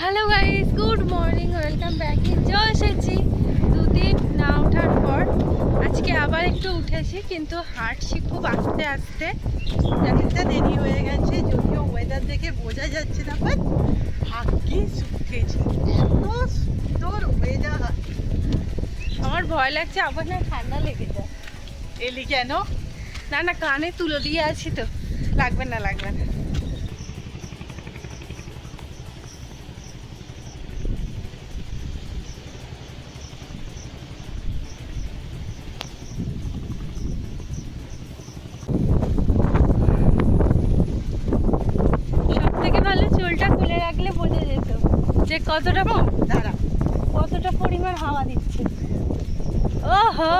Hello guys good morning welcome back চলে এসেছি দুদিন না ওঠার পর আজকে আবার একটু উঠেছি, কিন্তু হাঁটছি খুব আস্তে আস্তে। অনেকটা দেরি হয়ে গেছে, যদিও ওয়েদার দেখে বোঝা যাচ্ছে না বাট ভাগ্যিস উঠেছি এত সুন্দর ওয়েদার আমার ভয় লাগছে আবার না ঠান্ডা লেগে যায়। এলি কেন? না না, কানে তুলো দিয়ে আছি তো। লাগবে না লাগবে না সব থেকে ভালো চুলটা খুলে রাখলে বোঝা যেত যে কতটা কতটা পরিমাণ হাওয়া দিচ্ছে? ওহো!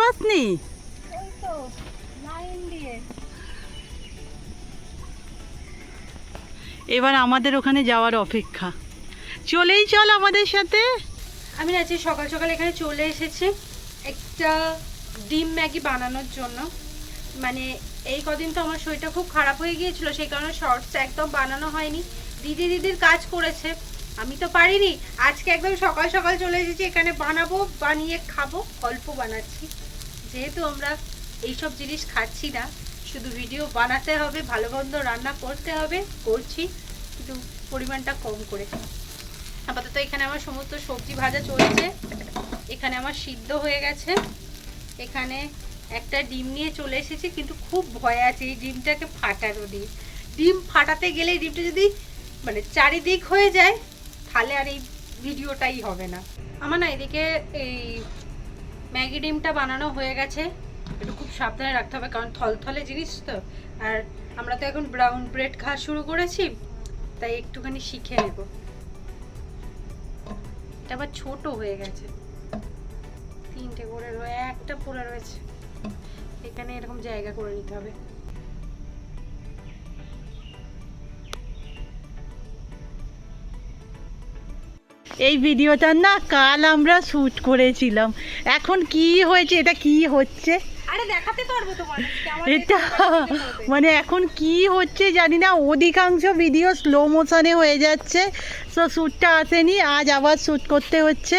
পাসনি এবার আমাদের ওখানে যাওয়ার অপেক্ষা চলেই চল আমাদের সাথে আমি আজকে সকাল সকাল এখানে চলে এসেছি একটা ডিম ম্যাগি বানানোর জন্য মানে এই কদিন তো আমার শরীরটা খুব খারাপ হয়ে গিয়েছিল সেই কারণে শর্টস একদম বানানো হয়নি দিদি দিদির কাজ করেছে আমি তো পারিনি আজকে একদম সকাল সকাল চলে এসেছি এখানে বানাবো বানিয়ে খাব অল্প বানাচ্ছি যেহেতু আমরা এইসব জিনিস খাচ্ছি না, শুধু ভিডিও বানাতে হবে, ভালো মন্দ রান্না করতে হবে, করছি, কিন্তু পরিমাণটা কম করে। আপাতত এখানে আমার সমস্ত সবজি ভাজা চলছে। এখানে আমার সিদ্ধ হয়ে গেছে। এখানে একটা ডিম নিয়ে চলে এসেছি, কিন্তু খুব ভয় আছে এই ডিমটাকে ফাটানো দিয়ে। ডিম ফাটাতে গেলে ডিমটা যদি মানে চারিদিক হয়ে যায়, তাহলে আর এই ভিডিওটাই হবে না। আমার না এদিকে এই ম্যাগি ডিমটা বানানো হয়ে গেছে। একটু খুব সাবধানে রাখতে হবে, কারণ থলথলে জিনিস তো। আর আমরা তো এখন ব্রাউন ব্রেড খাওয়া শুরু করেছি, তাই একটুখানি শিখে নেব। এটা আবার ছোট হয়ে গেছে। তিনটে করে রয়ে একটা পড়ে রয়েছে। এখানে এরকম জায়গা করে নিতে হবে। এই ভিডিওটা না কাল আমরা শ্যুট করেছিলাম। এখন কি হয়েছে এটা কি হচ্ছে? আরে দেখাতে পারব এটা মানে এখন কি হচ্ছে জানি না অধিকাংশ ভিডিও স্লো মোশনে হয়ে যাচ্ছে। সো শ্যুটটা আসেনি আজ আবার শ্যুট করতে হচ্ছে।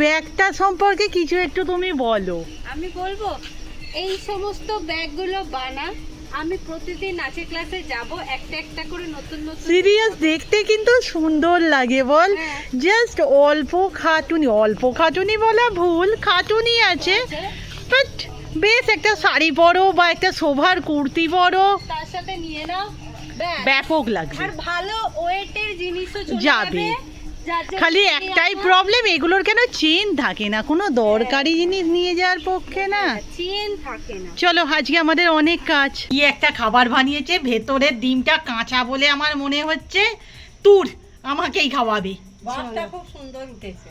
ব্যাগটা সম্পর্কে কিছু একটু তুমি বলো। আমি বলব এই সমস্ত ব্যাগগুলো বানা আমি প্রতিদিন নাচের ক্লাসে যাব একটা একটা করে নতুন নতুন সিরিয়াস দেখতে কিন্তু সুন্দর লাগে বল। হ্যাঁ। জাস্ট অল্প খাটুনি অল্প খাটুনি বলা ভুল খাটুনি আছে। আছে। বাট বেশ একটা শাড়ি পরো বা একটা শোভার কুর্তি পরো। তার সাথে নিয়ে নাও। ব্যাপক লাগবে। আর ভালো ওয়েটের জিনিসও যাবে। খালি একটাই প্রবলেম এগুলোর কেন চেন থাকে না? কোনো দরকারি জিনিস নিয়ে যাওয়ার পক্ষে না। চেন থাকে না। চলো আজকে আমাদের অনেক কাজ। কি একটা খাবার বানিয়েছে ভেতরের ডিমটা কাঁচা বলে আমার মনে হচ্ছে। তুর আমাকেই খাওয়াবে। ভাতটা খুব সুন্দর উঠেছে।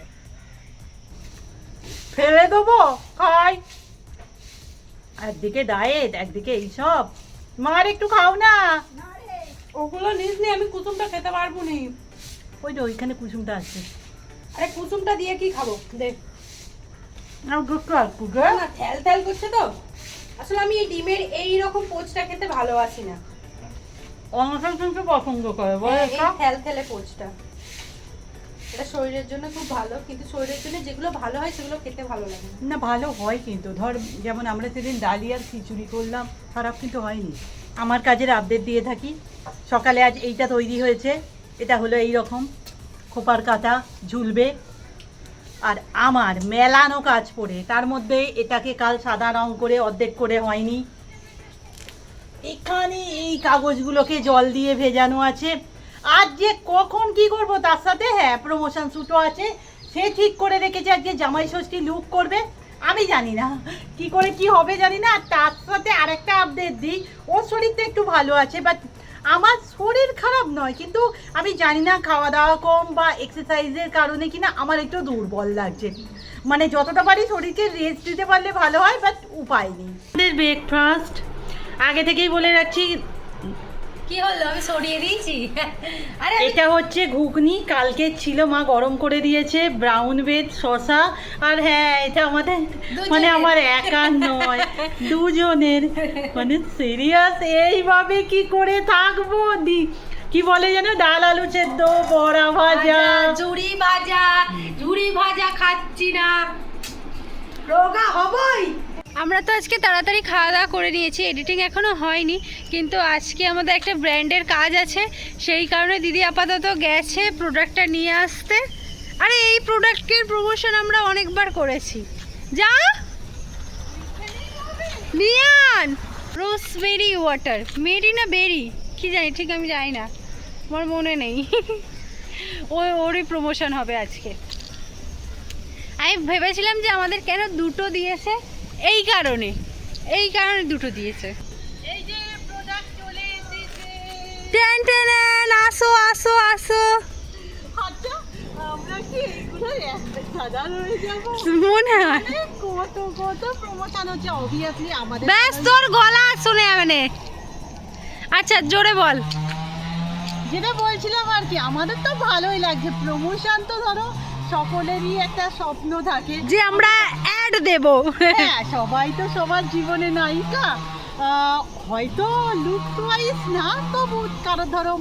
ফেলে দেবো খাই। একদিকে ডায়েট একদিকে এইসব। মার একটু খাও না। ওগুলো নিস নি আমি কুসুমটা খেতে পারব নি। ওই তো ওইখানে কুসুমটা আছে। আরে কুসুমটা দিয়ে কি খাব? দে। না ঠ্যাল ঠ্যাল করছে তো। আসলে আমি এই ডিমের এই রকম পোচটা খেতে ভালোবাসি না। অনসন কিন্তু পছন্দ করে বলে হ্যাঁ, এই ঠ্যাল ঠ্যালে পোচটা। এটা শরীরের জন্য খুব ভালো কিন্তু শরীরের জন্য যেগুলো ভালো হয় সেগুলো খেতে ভালো লাগে না। ভালো হয় কিন্তু। ধর যেমন আমরা সেদিন ডালি আর খিচুড়ি করলাম খারাপ কিন্তু হয়নি। আমার কাজের আপডেট দিয়ে থাকি। সকালে আজ এইটা তৈরি হয়েছে। এটা হলো এই রকম খোপার কাটা ঝুলবে। আর আমার মেলানো কাজ পড়ে। তার মধ্যে এটাকে কাল সাদা রং করে অর্ধেক করে হয়নি। এখানে এই কাগজগুলোকে জল দিয়ে ভেজানো আছে। আর যে কখন কি করব তার সাথে হ্যাঁ প্রমোশন শ্যুটও আছে। সে ঠিক করে রেখেছে আজকে জামাই ষষ্ঠী লুক করবে, আমি জানি না। কি করে কি হবে জানি না। তার সাথে আরেকটা আপডেট দিই। ওর শরীরটা একটু ভালো আছে বাট আমার শরীর খারাপ নয়, কিন্তু আমি জানি না খাওয়া দাওয়া কম বা এক্সারসাইজের কারণে কিনা আমার একটু দুর্বল লাগছে। মানে যতটা পারি শরীরকে রেস্ট দিতে পারলে ভালো হয় বাট উপায় নেই। ব্রেকফাস্ট আগে থেকেই বলে রাখছি কি হলো? আমি সরিয়ে দিয়েছি? আরে এটা হচ্ছে ঘুগনি কালকে ছিল মা গরম করে দিয়েছে ব্রাউন বেড শসা আর হ্যাঁ এটা আমাদের মানে আমার একা নয় দুজনের। মানে সিরিয়াস এইভাবে কি করে থাকব দি? কি বলে যেন? ডাল আলু সেদ্ধ বড়া ভাজা ঝুড়ি ভাজা ঝুড়ি ভাজা খাচ্ছি না। রোগা হবই। আমরা তো আজকে তাড়াতাড়ি খাওয়া দাওয়া করে নিয়েছি এডিটিং এখনও হয়নি, কিন্তু আজকে আমাদের একটা ব্র্যান্ডের কাজ আছে, সেই কারণে দিদি আপাতত গেছে প্রোডাক্টটা নিয়ে আসতে। আরে এই প্রোডাক্টের প্রমোশন আমরা অনেকবার করেছি। যা! নিয়ান রোসবেরি ওয়াটার, মেরি না বেরি? কি জানি, ঠিক আমি জানি না, আমার মনে নেই। ও, ওরই প্রমোশন হবে আজকে। আমি ভেবেছিলাম যে আমাদের কেন দুটো দিয়েছে এই কারণে এই কারণে দুটো দিয়েছে। টেন টেন আসো আসো আসো। আচ্ছা মনে হয়। কত কত প্রমোশন হচ্ছে অবভিয়াসলি আমাদের ব্যাস তোর গলা শুনে যাবে না আচ্ছা জোরে বল। যেটা বলছিলাম আর কি আমাদের তো ভালোই লাগছে। প্রমোশন তো ধরো সকলেরই একটা স্বপ্ন থাকে। যে আমরা অ্যাড দেব। হ্যাঁ সবাই তো সবার জীবনে নায়িকা হয়তো লুক ওয়াইজ না তবু কারও ধরো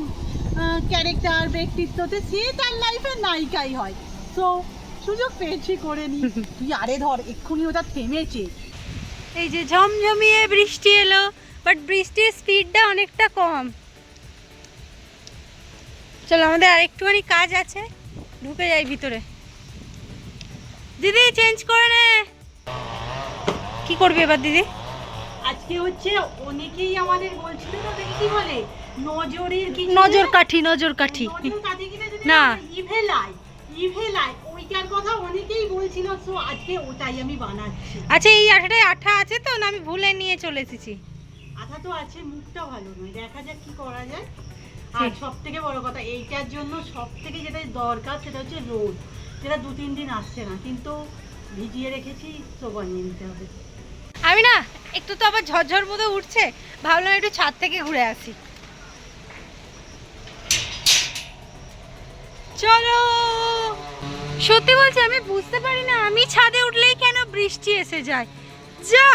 ক্যারেক্টার ব্যক্তিত্বতে সে তার লাইফের নায়িকাই হয়। তো সুযোগ পেয়েছি করে নি। তুই আরে ধর এক্ষুনি ওটা থেমেছে। এই যে ঝমঝমিয়ে বৃষ্টি এলো বাট বৃষ্টির স্পিডটা অনেকটা কম। চলো আমাদের আরেকটুখানি কাজ আছে। ঢুকে যাই ভিতরে। দিদি চেঞ্জ করে নে। কি করবি এবার দিদি? আজকে হচ্ছে অনেকেই আমাদের বলছিল না কি বলে নজরের কি নজর কাঠি নজর কাঠি। না। ইভেলাই ইভেলাই ওইটার কথা অনেকেই বলছিল সো আজকে ওটাই আমি বানাচ্ছি। আচ্ছা এই আঠাটায় আঠা আছে তো? না আমি ভুলে নিয়ে চলে এসেছি। আঠা তো আছে মুখটা ভালো নয়। দেখা যাক কি করা যায়। আর। সব থেকে বড় কথা এইটার জন্য সব থেকে যেটা দরকার সেটা হচ্ছে রোদ। যেটা দু তিন দিন আসছে না কিন্তু ভিজিয়ে রেখেছি তো বানিয়ে নিতে হবে। আমি না একটু তো আবার ঝরঝর মতো উঠছে ভাবলাম একটু ছাদ থেকে ঘুরে আসি। চলো! সত্যি বলছি আমি বুঝতে পারি না আমি ছাদে উঠলেই কেন বৃষ্টি এসে যায়? যা।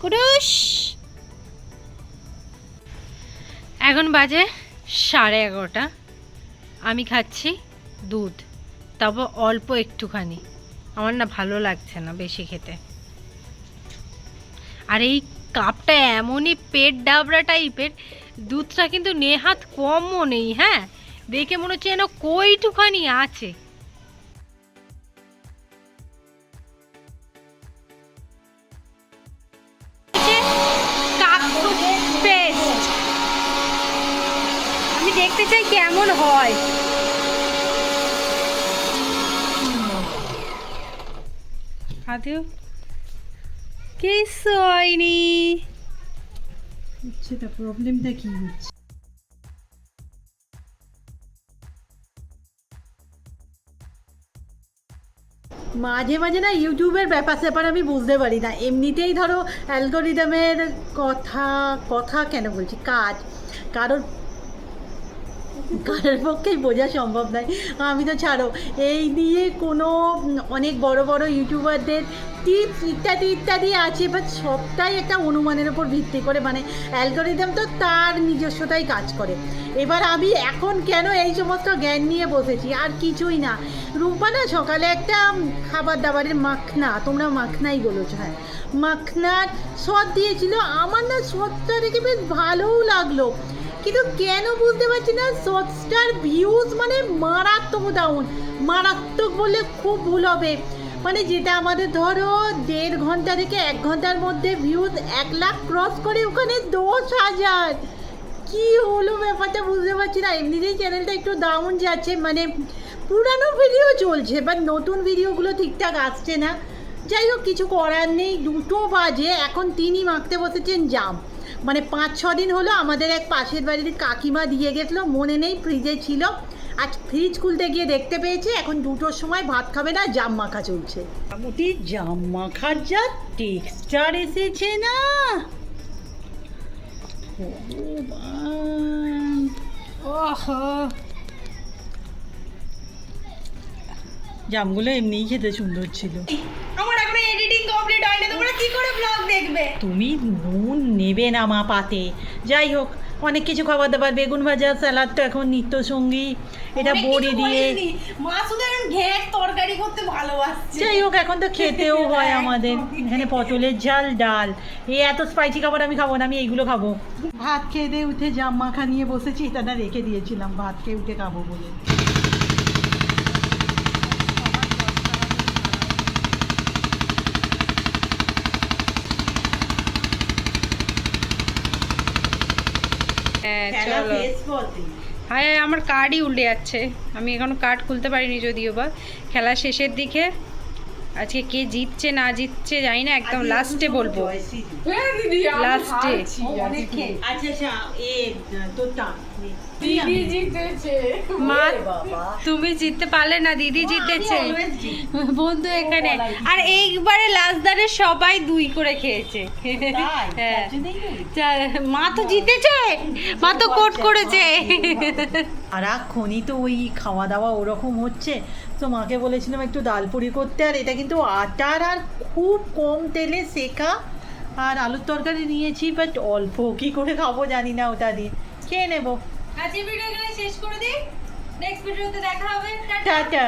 কুডুস! এখন বাজে সাড়ে এগারোটা। আমি খাচ্ছি দুধ তবে অল্প একটুখানি। আমার না ভালো লাগছে না বেশি খেতে। আর এই কাপটা এমনই পেট ডাবরা টাইপের, দুধটা কিন্তু নেহাত কমও নেই হ্যাঁ? দেখে মনে হচ্ছে যেন কইটুখানি আছে। দেখতে চাই কেমন হয়। আদেও কিছু হয়নি সেটা প্রবলেমটা কি হচ্ছে? মাঝে মাঝে না ইউটিউবের ব্যাপার স্যাপার আমি বুঝতে পারি না। এমনিতেই ধরো অ্যালগোরিদমের কথা কথা কেন বলছি? কাজ। কারোর কারোর পক্ষেই বোঝা সম্ভব নয়। আমি তো ছাড়ো, এই নিয়ে কোনো অনেক বড় বড় ইউটিউবারদের টিপস ইত্যাদি ইত্যাদি আছে বাট সবটাই একটা অনুমানের উপর ভিত্তি করে মানে অ্যালগোরিদম তো তার নিজস্বতাই কাজ করে। এবার আমি এখন কেন এই সমস্ত জ্ঞান নিয়ে বসেছি? আর কিছুই না। রূপা না সকালে একটা খাবার দাবারের মাখনা, তোমরা মাখনাই বলেছ হ্যাঁ মাখনার সদ দিয়েছিল। আমার না সদটা দেখে বেশ ভালোও লাগল। কিন্তু কেন বুঝতে পারছি না? সৎস্টার ভিউজ মানে মারাত্মক ডাউন মারাত্মক বললে খুব ভুল হবে। মানে যেটা আমাদের ধরো, দেড় ঘণ্টা থেকে এক ঘণ্টার মধ্যে ভিউজ এক লাখ ক্রস করে ওখানে দশ হাজার। কি হলো ব্যাপারটা বুঝতে পারছি না। এমনিতেই চ্যানেলটা একটু ডাউন যাচ্ছে। মানে পুরানো ভিডিও চলছে বাট নতুন ভিডিওগুলো ঠিকঠাক আসছে না। যাই হোক, কিছু করার নেই। দুটো বাজে। এখন তিনি মাখতে বসেছেন জাম। মানে পাঁচ, ছ দিন হলো আমাদের এক পাশের বাড়ির কাকিমা দিয়ে গেছিল, মনে নেই ফ্রিজে ছিল। আজ ফ্রিজ খুলতে গিয়ে দেখতে পেয়েছি, এখন দুটোর সময় ভাত খাবে না, জাম মাখা চলছে। মোটামুটি জাম মাখার যা টেক্সচার এসেছে না। জামগুলো এমনিই খেতে সুন্দর ছিল। আমার এখনও এডিটিং কমপ্লিট হয়নি, তোমরা কি করে ব্লগ দেখবে। তুমি নুন নেবে না মা পাতে। যাই হোক অনেক কিছু খাবার দাবার বেগুন ভাজা স্যালাড তো এখন নিত্য সঙ্গী এটা বড়ি দিয়ে। মা শুধু এখন ঘেট তরকারি করতে ভালোবাসছে। যাই হোক এখন তো খেতেও হয় আমাদের। এখানে পটলের ঝাল ডাল। এই এত স্পাইসি খাবার আমি খাব না আমি এইগুলো খাব। ভাত খেয়ে দিয়ে উঠে জাম মাখা নিয়ে বসেছি এটা না রেখে দিয়েছিলাম। ভাত খেয়ে উঠে খাব বলে। হ্যাঁ চলো। হ্যাঁ আমার কার্ডই উল্টে যাচ্ছে। আমি এখনও কার্ড খুলতে পারিনি যদিও বা। খেলা শেষের দিকে আজকে কে জিতছে না জিতছে জানি না একদম লাস্টে বলব। লাস্টে আচ্ছা আচ্ছা তোর টান মা তুমি জিততে পারলে না দিদি জিতেছে। বন্ধু এখানে। আর এইবারে লাস্ট দানে সবাই দুই করে খেয়েছে? হ্যাঁ। মা তো জিতেছে। মা তো কোট করেছে। সারাক্ষণই তো ওই খাওয়া দাওয়া ওরকম হচ্ছে। তো মাকে বলেছিলাম একটু ডাল পুরি করতে। আর এটা কিন্তু আটার আর খুব কম তেলে শেখা আর আলুর তরকারি নিয়েছি বাট অল্প কি করে খাব জানি না ওটা দিয়ে। খেয়ে নেব। আজকে ভিডিও এখানে শেষ করে দিই। নেক্সট ভিডিওতে দেখা হবে। টাটা।